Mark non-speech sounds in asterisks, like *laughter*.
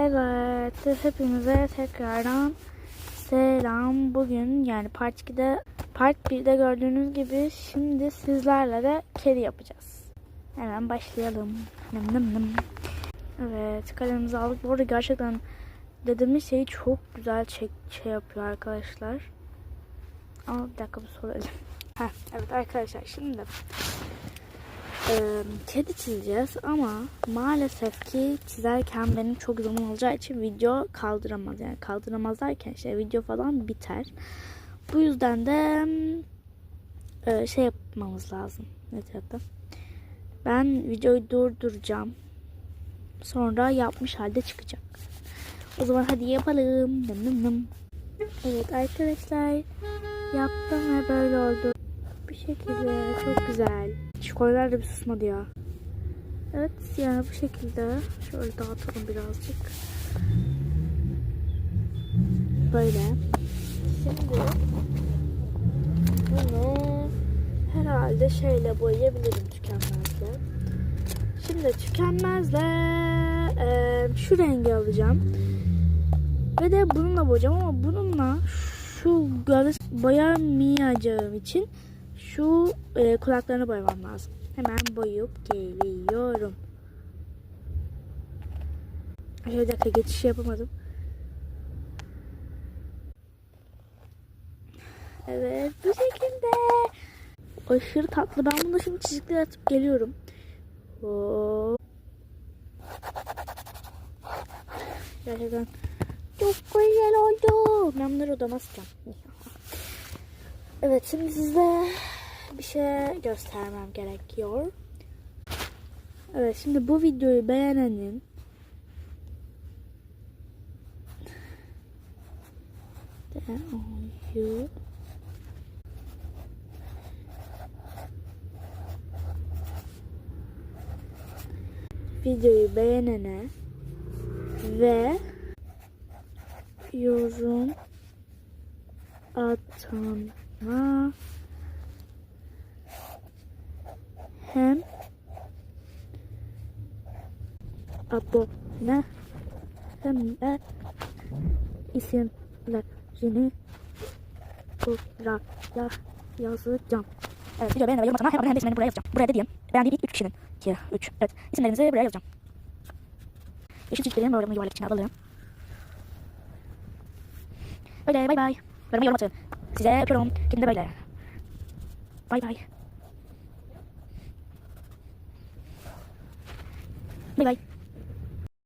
Evet, hepinize tekrardan selam. Bugün yani part 2'de, part 1'de gördüğünüz gibi şimdi sizlerle de kedi yapacağız. Hemen başlayalım. Nım nım nım. Evet, kalemizi aldık. Bu arada gerçekten dediğimiz şeyi çok güzel çek, şey yapıyor arkadaşlar. Ama bir dakika bir soralım. *laughs* Heh, evet arkadaşlar şimdi e, kedi çizeceğiz ama maalesef ki çizerken benim çok zaman alacağı için video kaldıramaz. Yani kaldıramaz derken işte video falan biter. Bu yüzden de e, şey yapmamız lazım. Ne tabii. Ben videoyu durduracağım. Sonra yapmış halde çıkacak. O zaman hadi yapalım. Nım nım nım. Evet arkadaşlar yaptım ve böyle oldu. Bir şekilde çok güzel. Çikolatalar da bir susmadı ya. Evet yani bu şekilde şöyle dağıtalım birazcık. Böyle. Şimdi bunu herhalde şeyle boyayabilirim tükenmezle. Şimdi tükenmezle eee, şu rengi alacağım. Ve de bununla boyayacağım ama bununla şu göz boyamayacağım için şu e, kulaklarını boyamam lazım. Hemen boyayıp geliyorum. Bir dakika geçiş yapamadım. Evet bu şekilde. Aşırı tatlı. Ben bunu şimdi çizikler atıp geliyorum. Gerçekten çok güzel oldu. Ben bunları odama sıkacağım. Evet şimdi size bir şey göstermem gerekiyor. Evet şimdi bu videoyu beğenenin videoyu beğenene ve yorum atana hem abone hem de isimlerini buraya yazacağım. Evet, video beğenme ve yorum atana hem abone hem de isimlerini buraya yazacağım. Buraya dediğim, beğendiğim ilk 3 kişinin. 2, 3, evet. İsimlerinizi buraya yazacağım. Yeşil çiçeklerin böyle yuvarlak içine alalım. Öyle bay bay. Yoruma yorum atın. Size öpüyorum. Kendine böyle. Bay bay. Bay bay.